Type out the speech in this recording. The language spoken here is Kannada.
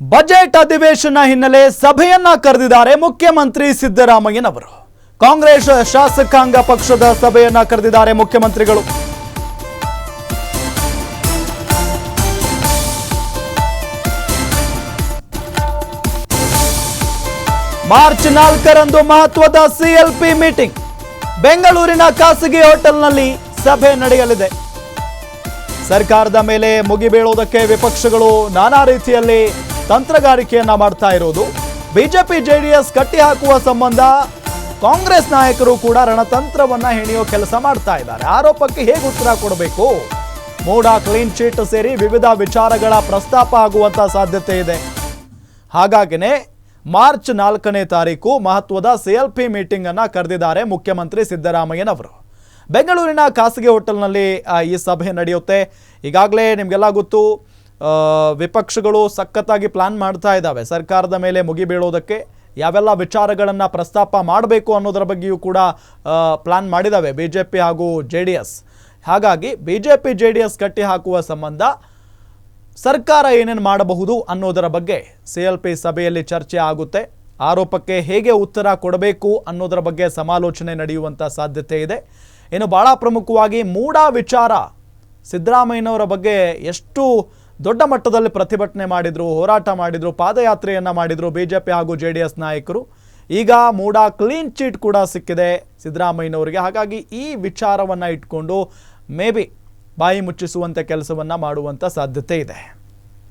ಬಜೆಟ್ ಅಧಿವೇಶನ ಹಿನ್ನೆಲೆ ಸಭೆಯನ್ನ ಕರೆದಿದ್ದಾರೆ ಮುಖ್ಯಮಂತ್ರಿ ಸಿದ್ದರಾಮಯ್ಯನವರು. ಕಾಂಗ್ರೆಸ್ ಶಾಸಕಾಂಗ ಪಕ್ಷದ ಸಭೆಯನ್ನ ಕರೆದಿದ್ದಾರೆ ಮುಖ್ಯಮಂತ್ರಿಗಳು. ಮಾರ್ಚ್ ನಾಲ್ಕರಂದು ಮಹತ್ವದ ಸಿಎಲ್ಪಿ ಮೀಟಿಂಗ್. ಬೆಂಗಳೂರಿನ ಖಾಸಗಿ ಹೋಟೆಲ್ನಲ್ಲಿ ಸಭೆ ನಡೆಯಲಿದೆ. ಸರ್ಕಾರದ ಮೇಲೆ ಮುಗಿಬೀಳುವುದಕ್ಕೆ ವಿಪಕ್ಷಗಳು ನಾನಾ ರೀತಿಯಲ್ಲಿ ತಂತ್ರಗಾರಿಕೆಯನ್ನ ಮಾಡ್ತಾ ಇರೋದು. ಬಿಜೆಪಿ, ಜೆಡಿಎಸ್ ಕಟ್ಟಿ ಹಾಕುವ ಸಂಬಂಧ ಕಾಂಗ್ರೆಸ್ ನಾಯಕರು ಕೂಡ ರಣತಂತ್ರವನ್ನ ಹೆಣೆಯೋ ಕೆಲಸ ಮಾಡ್ತಾ ಇದ್ದಾರೆ. ಆರೋಪಕ್ಕೆ ಹೇಗೆ ಉತ್ತರ ಕೊಡಬೇಕು? ಮೂಡ ಕ್ಲೀನ್ ಚೀಟ್ ಸೇರಿ ವಿವಿಧ ವಿಚಾರಗಳ ಪ್ರಸ್ತಾಪ ಆಗುವಂತ ಸಾಧ್ಯತೆ ಇದೆ. ಹಾಗಾಗಿನೇ ಮಾರ್ಚ್ ನಾಲ್ಕನೇ ತಾರೀಕು ಮಹತ್ವದ ಸಿಎಲ್ಪಿ ಮೀಟಿಂಗ್ ಅನ್ನ ಕರೆದಿದ್ದಾರೆ ಮುಖ್ಯಮಂತ್ರಿ ಸಿದ್ದರಾಮಯ್ಯನವರು. ಬೆಂಗಳೂರಿನ ಖಾಸಗಿ ಹೋಟೆಲ್ನಲ್ಲಿ ಈ ಸಭೆ ನಡೆಯುತ್ತೆ. ಈಗಾಗಲೇ ನಿಮಗೆಲ್ಲ ಗೊತ್ತು ವಿಪಕ್ಷಗಳು ಸಖತ್ತಾಗಿ ಪ್ಲಾನ್ ಮಾಡ್ತಾ ಇದ್ದಾವೆ. ಸರ್ಕಾರದ ಮೇಲೆ ಮುಗಿಬೀಳೋದಕ್ಕೆ ಯಾವೆಲ್ಲ ವಿಚಾರಗಳನ್ನು ಪ್ರಸ್ತಾಪ ಮಾಡಬೇಕು ಅನ್ನೋದರ ಬಗ್ಗೆಯೂ ಕೂಡ ಪ್ಲಾನ್ ಮಾಡಿದ್ದಾವೆ ಬಿ ಜೆ ಪಿ ಹಾಗೂ ಜೆ ಡಿ ಎಸ್ ಹಾಗಾಗಿ B J P J D S ಕಟ್ಟಿ ಹಾಕುವ ಸಂಬಂಧ ಸರ್ಕಾರ ಏನೇನು ಮಾಡಬಹುದು ಅನ್ನೋದರ ಬಗ್ಗೆ ಸಿ ಎಲ್ ಪಿ ಸಭೆಯಲ್ಲಿ ಚರ್ಚೆ ಆಗುತ್ತೆ. ಆರೋಪಕ್ಕೆ ಹೇಗೆ ಉತ್ತರ ಕೊಡಬೇಕು ಅನ್ನೋದರ ಬಗ್ಗೆ ಸಮಾಲೋಚನೆ ನಡೆಯುವಂಥ ಸಾಧ್ಯತೆ ಇದೆ. ಇನ್ನು ಭಾಳ ಪ್ರಮುಖವಾಗಿ ಮೂಡ ವಿಚಾರ ಸಿದ್ದರಾಮಯ್ಯನವರ ಬಗ್ಗೆ ಎಷ್ಟು ದೊಡ್ಡ ಮಟ್ಟದಲ್ಲಿ ಪ್ರತಿಭಟನೆ ಮಾಡಿದರು, ಹೋರಾಟ ಮಾಡಿದರು, ಪಾದಯಾತ್ರೆಯನ್ನು ಮಾಡಿದರು ಬಿ ಜೆ ಪಿ ಹಾಗೂ ಜೆ ಡಿ ಎಸ್ ನಾಯಕರು. ಈಗ ಮೂಡ ಕ್ಲೀನ್ ಚೀಟ್ ಕೂಡ ಸಿಕ್ಕಿದೆ ಸಿದ್ದರಾಮಯ್ಯನವರಿಗೆ. ಹಾಗಾಗಿ ಈ ವಿಚಾರವನ್ನು ಇಟ್ಕೊಂಡು ಮೇ ಬಿ ಬಾಯಿ ಮುಚ್ಚಿಸುವಂಥ ಕೆಲಸವನ್ನು ಮಾಡುವಂಥ ಸಾಧ್ಯತೆ ಇದೆ.